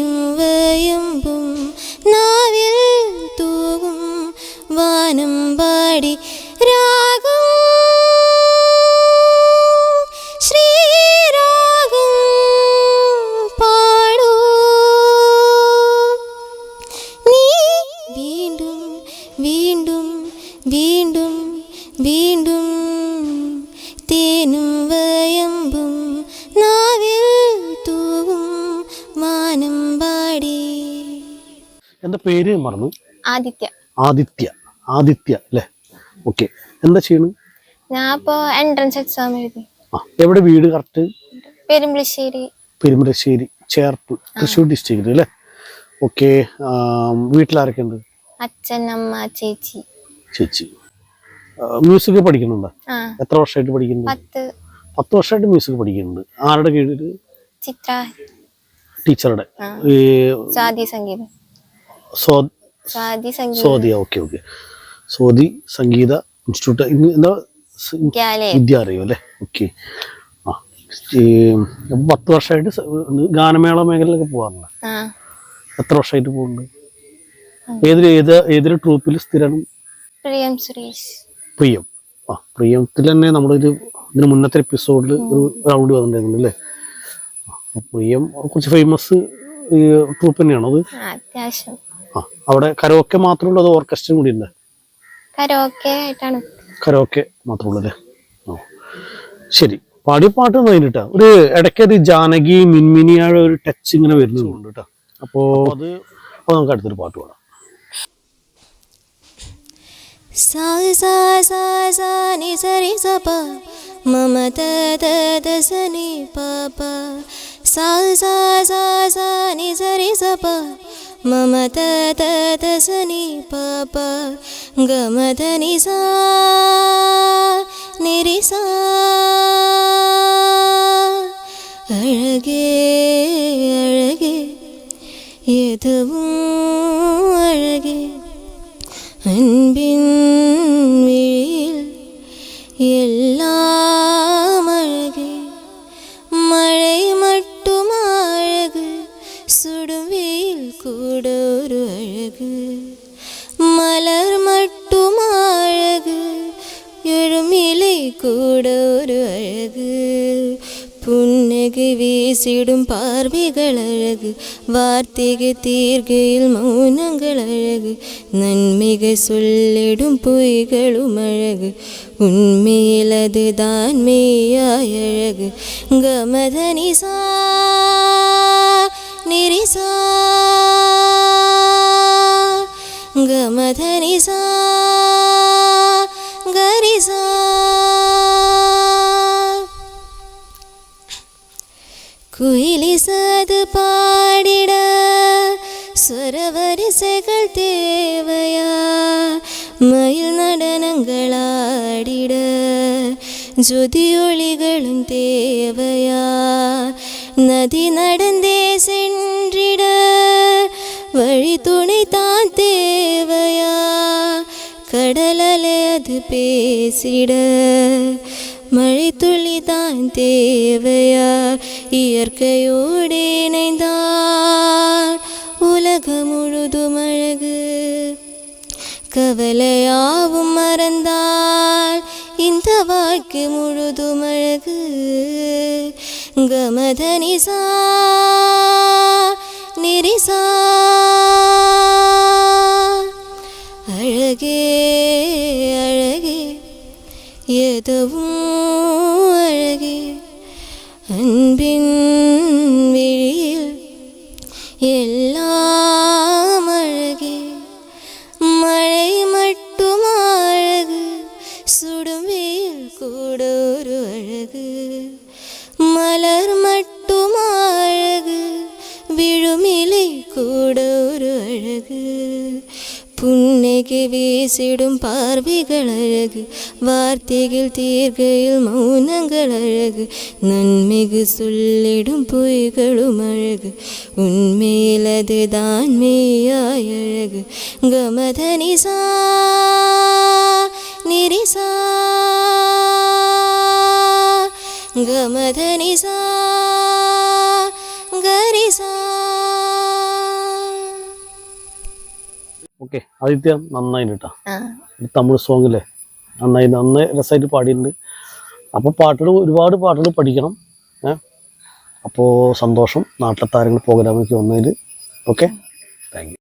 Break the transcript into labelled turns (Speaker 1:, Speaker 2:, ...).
Speaker 1: തിരുവയമ്പു
Speaker 2: എന്റെ പേര് മറന്നു?
Speaker 1: ആദിത്യ.
Speaker 2: ആദിത്യ. ആദിത്യ അല്ലേ? ഓക്കെ എന്താ ചെയ്യണു?
Speaker 1: ഞാൻ ഇപ്പോ എൻട്രൻസ് എക്സാം എഴുതി.
Speaker 2: ആ എവിടെ വീട് കറക്റ്റ്
Speaker 1: പെരുമ്പളശ്ശേരി.
Speaker 2: പെരുമ്പളശ്ശേരി ചേർപ്പ് തൃശ്ശൂർ ഡിസ്ട്രിക്റ്റ് അല്ലേ? ഓക്കെ വീട്ടിലാരൊക്കെ ഉണ്ട്?
Speaker 1: അച്ഛൻ അമ്മ ചേച്ചി.
Speaker 2: ചേച്ചി. മ്യൂസിക് പഠിക്കുന്നുണ്ടോ? എത്ര വർഷമായിട്ട് പഠിക്കുന്നു
Speaker 1: പത്ത്.
Speaker 2: പത്ത് വർഷമായിട്ട് മ്യൂസിക് പഠിക്കുന്നുണ്ട്. ആരുടെ കീഴിൽ
Speaker 1: ചിത്ര.
Speaker 2: ടീച്ചറുടെ.
Speaker 1: സംഗീതം.
Speaker 2: Swathi okay okay. Swathi Sangeetha institute എന്താ
Speaker 1: വിദ്യാലയം.
Speaker 2: അല്ലേ? ഓക്കെ. ആ പത്ത് വർഷമായിട്ട് ഗാനമേള മേഖലയിലൊക്കെ പോകാറുണ്ട് എത്ര വർഷമായിട്ട് പോകുന്നുണ്ട്? ഏതിൽ ഏത് ഏതൊരു ട്രൂപ്പിൽ സ്ഥിരം?
Speaker 1: പ്രിയം സുരേഷ്.
Speaker 2: പ്രിയം. ആ പ്രിയത്തിൽ തന്നെ നമ്മളൊരു ഇതിന് മുന്നത്തെ എപ്പിസോഡിൽ ഒരു റൗണ്ട് വന്നിട്ടുണ്ടായിരുന്നു അല്ലേ? പ്രിയം കുറച്ച് ഫേമസ് ട്രൂപ്പ് തന്നെയാണോ അത്? അവിടെ കരോക്കെ മാത്രമുള്ളത് ഉള്ളൂ ഓർക്കസ്ട്രയും കൂടി ഉണ്ട്
Speaker 1: കരോക്കെ ആയിട്ടാണ്.
Speaker 2: ഓ ശരി. പാടി പാട്ട് കഴിഞ്ഞിട്ടാ ഒരു ഇടയ്ക്ക് ഒരു ജാനകി മിൻമിനിയുടെ ഒരു ടച്ച് ഇങ്ങനെ വരുന്നുണ്ട് കേട്ടോ അപ്പോ അത് അപ്പൊ നമുക്ക് അടുത്തൊരു പാട്ട് പാടാം.
Speaker 1: സാ സാ സാ സാ നി സരി സ മമ ത ത ത സ നി പാപ സാ സാ സാ സാ നി സരി സപ మమ తని పాప గమదని సా నిరిసా అழகே அழகே எதுவும் அழகே அன்பின் விழியில் எல்லா அழகு வீசிடும் பார்வைகள் அழகு. வார்த்தைகள் தீர்கையில் மௌனங்கள் அழகு. நன்மிக சொல்லிடும் பொய்களும் அழகு. உண்மையில் அதுதான் மெய்யாய் அழகு. கமதனிசா நிரிசா. கமதனிசா கரிசா. குயிலி சாது பாடிட சுரவரிசைகள் தேவையா? மயில் நடனங்களாடிட ஜொதியொளிகளும் தேவையா? நதி நடந்தே சென்றிட வழி துணை தான் தேவையா? கடலலை அது பேசிட மழை துளிதான் தேவையார். இயற்கையோடு இணைந்தார். உலகம் முழுதும் அழகு. கவலையாவும் மறந்தால் இந்த வாழ்க்கை முழுதும் அழகு. கமதனிசா நெரிசா. அழகே அழகே. எதுவும் எல்லாம் நோக்கி வீசிடும் பார்வைகள் அழகு. வார்த்தைகள் தீர்க்கையில் மௌனங்கள் அழகு. நன்மிகு சொல்லிடும் பொய்களும் அழகு. உண்மையில் அதுதான் மெய்யாய் அழகு. கமதனிசா நிரிசா ಗಮಧನಿಸಾ ಗರಿಸಾ
Speaker 2: ഓക്കെ. ആദിത്യ നന്നായി കേട്ടോ തമിഴ് സോങ് അല്ലേ നന്നായി നന്നായി രസമായിട്ട് പാടിയിട്ടുണ്ട്. അപ്പോൾ പാട്ടുകൾ ഒരുപാട് പാട്ടുകൾ പഠിക്കണം. ഏ? അപ്പോൾ സന്തോഷം. നാട്ടിലെ താരങ്ങൾ പ്രോഗ്രാമിലേക്ക് വന്നതിൽ ഓക്കെ? Thank you.